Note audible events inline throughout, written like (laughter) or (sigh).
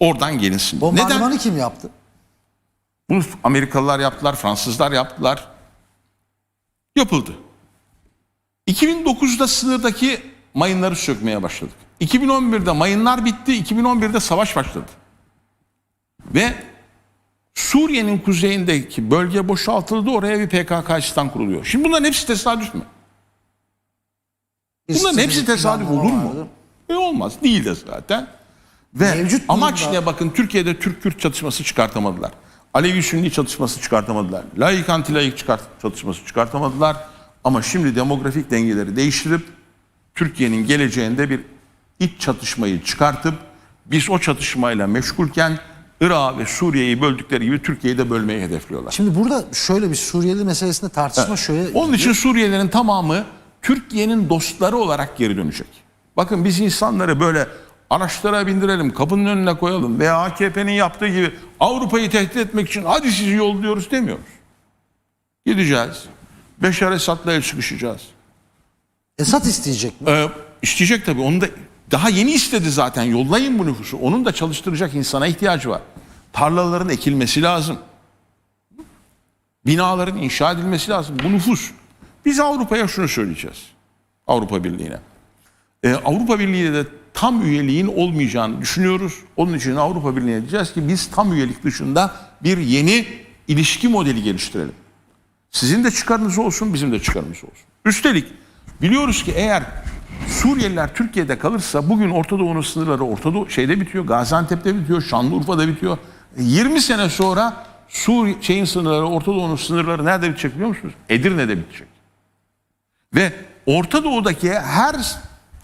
Oradan gelinsin. Bombardımanı Neden? kim yaptı? Bunu Amerikalılar yaptılar, Fransızlar yaptılar. Yapıldı. 2009'da sınırdaki mayınları sökmeye başladık. 2011'de mayınlar bitti, 2011'de savaş başladı. Ve Suriye'nin kuzeyindeki bölge boşaltıldı, oraya bir PKK istan kuruluyor. Şimdi bunların hepsi tesadüf mü? Bunların hepsi tesadüf olur mu? E olmaz. Değil de zaten. Ve Mevcut amaç ne bakın Türkiye'de Türk-Kürt çatışması çıkartamadılar. Alevi-Sünni çatışması çıkartamadılar. Laik anti-laik çıkart çatışması çıkartamadılar. Ama şimdi demografik dengeleri değiştirip Türkiye'nin geleceğinde bir iç çatışmayı çıkartıp biz o çatışmayla meşgulken Irak'ı ve Suriye'yi böldükleri gibi Türkiye'yi de bölmeyi hedefliyorlar. Şimdi burada şöyle bir Suriyeli meselesinde tartışma şöyle. Onun için Suriyelilerin tamamı Türkiye'nin dostları olarak geri dönecek. Bakın biz insanları böyle araçlara bindirelim, kapının önüne koyalım veya AKP'nin yaptığı gibi Avrupa'yı tehdit etmek için hadi sizi yolluyoruz demiyoruz. Gideceğiz. Beşar Esad'la el sıkışacağız. Esat isteyecek mi? Ee, isteyecek tabii. Onu da daha yeni istedi zaten. Yollayın bu nüfusu. Onun da çalıştıracak insana ihtiyacı var. Tarlaların ekilmesi lazım. Binaların inşa edilmesi lazım. Bu nüfus. Biz Avrupa'ya şunu söyleyeceğiz. Avrupa Birliği'ne. Ee, Avrupa Birliği'ne de tam üyeliğin olmayacağını düşünüyoruz. Onun için Avrupa Birliği'ne diyeceğiz ki biz tam üyelik dışında bir yeni ilişki modeli geliştirelim. Sizin de çıkarınız olsun, bizim de çıkarımız olsun. Üstelik biliyoruz ki eğer Suriyeliler Türkiye'de kalırsa bugün Orta Doğu'nun sınırları Orta Doğu şeyde bitiyor, Gaziantep'te bitiyor, Şanlıurfa'da bitiyor. 20 sene sonra Suriye şeyin sınırları, Orta Doğu'nun sınırları nerede bitecek biliyor musunuz? Edirne'de bitecek. Ve Orta Doğu'daki her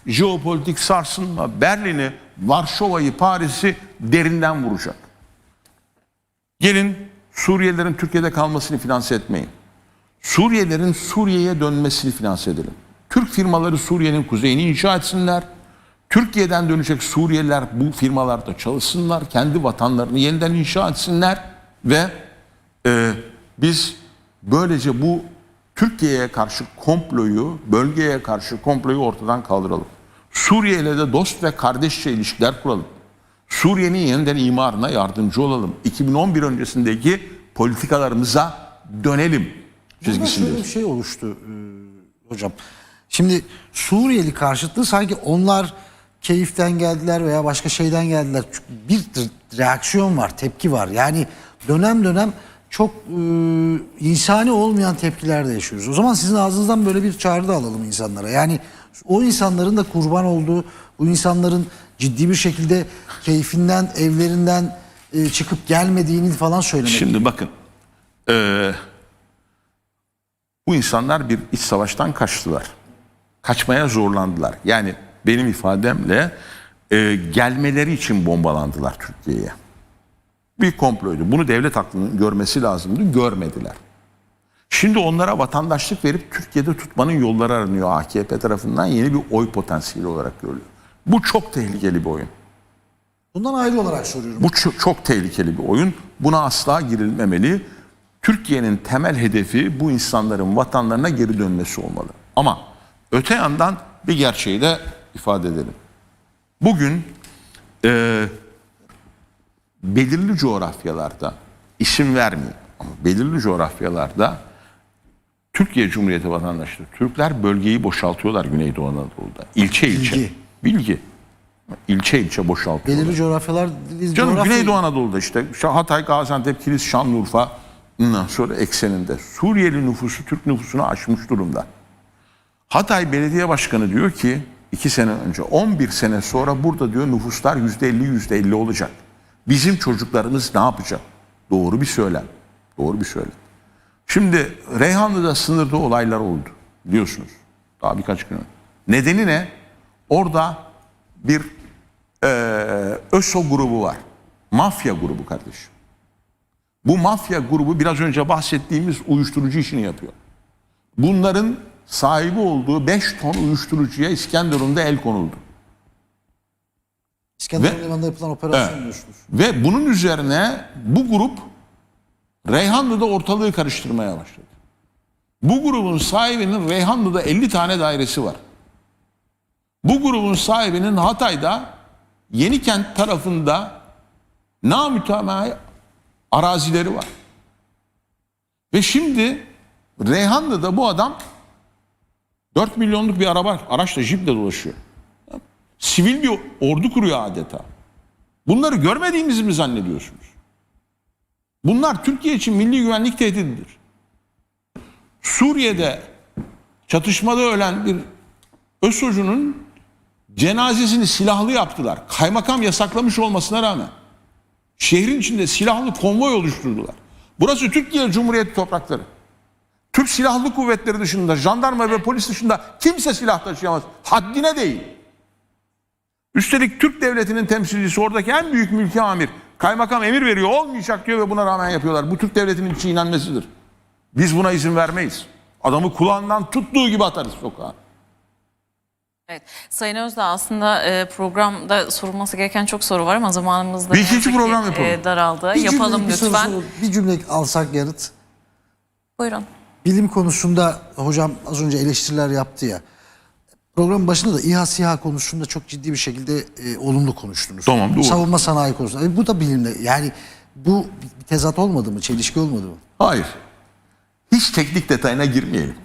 jeopolitik sarsılma Berlin'i, Varşova'yı, Paris'i derinden vuracak. Gelin Suriyelilerin Türkiye'de kalmasını finanse etmeyin. Suriyelilerin Suriye'ye dönmesini finanse edelim. Türk firmaları Suriye'nin kuzeyini inşa etsinler. Türkiye'den dönecek Suriyeliler bu firmalarda çalışsınlar. Kendi vatanlarını yeniden inşa etsinler. Ve e, biz böylece bu Türkiye'ye karşı komployu, bölgeye karşı komployu ortadan kaldıralım. Suriye ile de dost ve kardeşçe ilişkiler kuralım. Suriye'nin yeniden imarına yardımcı olalım. 2011 öncesindeki politikalarımıza dönelim Burada şöyle bir şey oluştu e, hocam. Şimdi Suriyeli karşıtlığı sanki onlar keyiften geldiler veya başka şeyden geldiler. Çünkü Bir reaksiyon var, tepki var. Yani dönem dönem çok e, insani olmayan tepkiler de yaşıyoruz. O zaman sizin ağzınızdan böyle bir çağrı da alalım insanlara. Yani o insanların da kurban olduğu, bu insanların ciddi bir şekilde keyfinden, evlerinden e, çıkıp gelmediğini falan söylemek. Şimdi bakın. eee, bu insanlar bir iç savaştan kaçtılar. Kaçmaya zorlandılar. Yani benim ifademle eee, gelmeleri için bombalandılar Türkiye'ye. Bir komploydu. Bunu devlet aklının görmesi lazımdı. Görmediler. Şimdi onlara vatandaşlık verip Türkiye'de tutmanın yolları aranıyor AKP tarafından yeni bir oy potansiyeli olarak görülüyor. Bu çok tehlikeli bir oyun. Bundan ayrı olarak soruyorum. Bu çok, çok tehlikeli bir oyun. Buna asla girilmemeli. Türkiye'nin temel hedefi bu insanların vatanlarına geri dönmesi olmalı. Ama öte yandan bir gerçeği de ifade edelim. Bugün e, belirli coğrafyalarda isim vermeyeyim ama belirli coğrafyalarda Türkiye Cumhuriyeti vatandaşları Türkler bölgeyi boşaltıyorlar Güneydoğu Anadolu'da. İlçe ilçe. Bilgi. Bilgi. İlçe ilçe boşaltıyorlar. Belirli coğrafyalar Canım coğrafya- Güneydoğu Anadolu'da işte Hatay, Gaziantep, Kilis, Şanlıurfa ondan sonra ekseninde Suriyeli nüfusu Türk nüfusunu aşmış durumda. Hatay Belediye Başkanı diyor ki iki sene önce 11 sene sonra burada diyor nüfuslar yüzde elli yüzde elli olacak. Bizim çocuklarımız ne yapacak? Doğru bir söylem. Doğru bir söylem. Şimdi Reyhanlı'da sınırda olaylar oldu biliyorsunuz. Daha birkaç gün önce. Nedeni ne? Orada bir eee ÖSO grubu var. Mafya grubu kardeşim. Bu mafya grubu biraz önce bahsettiğimiz uyuşturucu işini yapıyor. Bunların sahibi olduğu 5 ton uyuşturucuya İskenderun'da el konuldu. İskender Ve- Limanı'nda yapılan operasyon Evet. diyorsunuz. Ve bunun üzerine bu grup Reyhanlı'da ortalığı karıştırmaya başladı. Bu grubun sahibinin Reyhanlı'da 50 tane dairesi var. Bu grubun sahibinin Hatay'da Yenikent tarafında namütemel arazileri var. Ve şimdi Reyhanlı'da bu adam 4 milyonluk bir araba, araçla jiple dolaşıyor. Sivil bir ordu kuruyor adeta. Bunları görmediğimizi mi zannediyorsunuz? Bunlar Türkiye için milli güvenlik tehdididir. Suriye'de çatışmada ölen bir ÖSOC'unun cenazesini silahlı yaptılar. Kaymakam yasaklamış olmasına rağmen. Şehrin içinde silahlı konvoy oluşturdular. Burası Türkiye Cumhuriyeti toprakları. Türk Silahlı Kuvvetleri dışında, jandarma ve polis dışında kimse silah taşıyamaz. Haddine değil. Üstelik Türk Devleti'nin temsilcisi oradaki en büyük mülki amir. Kaymakam emir veriyor olmayacak diyor ve buna rağmen yapıyorlar. Bu Türk Devleti'nin çiğnenmesidir. Biz buna izin vermeyiz. Adamı kulağından tuttuğu gibi atarız sokağa. Evet. Sayın Özdağ aslında e, programda sorulması gereken çok soru var ama zamanımız da yazık ki, program yapalım. e, daraldı. Bir cümle- yapalım bir soru lütfen. Bir cümle alsak yanıt. Buyurun. Bilim konusunda hocam az önce eleştiriler yaptı ya. Programın başında da İHA SİHA konusunda çok ciddi bir şekilde e, olumlu konuştunuz. Tamam, doğru. Savunma sanayi konusunda. E, bu da bilimle yani bu bir tezat olmadı mı? Çelişki olmadı mı? Hayır. Hiç teknik detayına girmeyelim.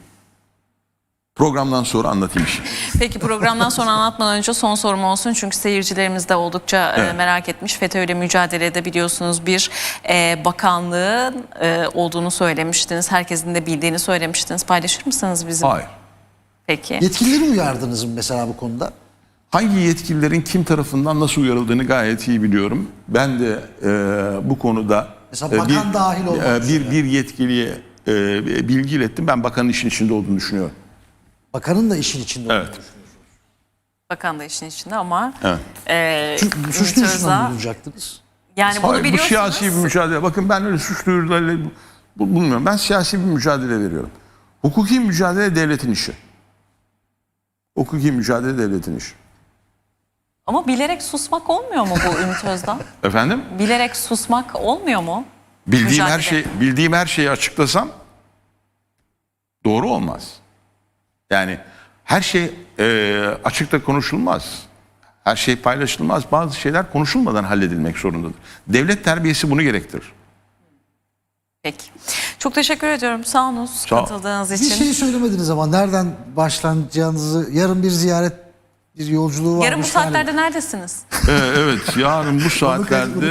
Programdan sonra anlatayım şimdi. Peki programdan sonra anlatmadan önce son sorum olsun. Çünkü seyircilerimiz de oldukça e, Evet. merak etmiş. FETÖ'yle mücadelede biliyorsunuz bir e, bakanlığın e, olduğunu söylemiştiniz. Herkesin de bildiğini söylemiştiniz. Paylaşır mısınız bizim? Hayır. Peki. Yetkilileri uyardınız mı mesela bu konuda? Hangi yetkililerin kim tarafından nasıl uyarıldığını gayet iyi biliyorum. Ben de e, bu konuda Mesela e, bakan dahil olmak e, bir, bir yetkiliye e, bilgi ilettim. Ben bakanın işin içinde olduğunu düşünüyorum. Bakanın da işin içinde Evet. olduğunu Bakan da işin içinde ama Evet. e, Çünkü suç mı bulunacaktınız? yani bunu Hayır, bu biliyorsunuz. siyasi bir mücadele. Bakın ben öyle suç duyurularıyla bu- bu- bulmuyorum. Ben siyasi bir mücadele veriyorum. Hukuki mücadele devletin işi. Hukuki mücadele devletin işi. Ama bilerek susmak olmuyor mu bu Ümit Özdağ? (laughs) Efendim? bilerek susmak olmuyor mu? Bildiğim her Mücadele. şey bildiğim her şeyi açıklasam doğru olmaz. Yani her şey e, açıkta konuşulmaz. Her şey paylaşılmaz. Bazı şeyler konuşulmadan halledilmek zorundadır. Devlet terbiyesi bunu gerektirir. Peki. Çok teşekkür ediyorum. Sağ olun Sağ katıldığınız Bir için. şey söylemediniz ama nereden başlanacağınızı yarın bir ziyaret bir yolculuğu var. Yarın bu saatlerde neredesiniz? Ee, evet yarın bu saatlerde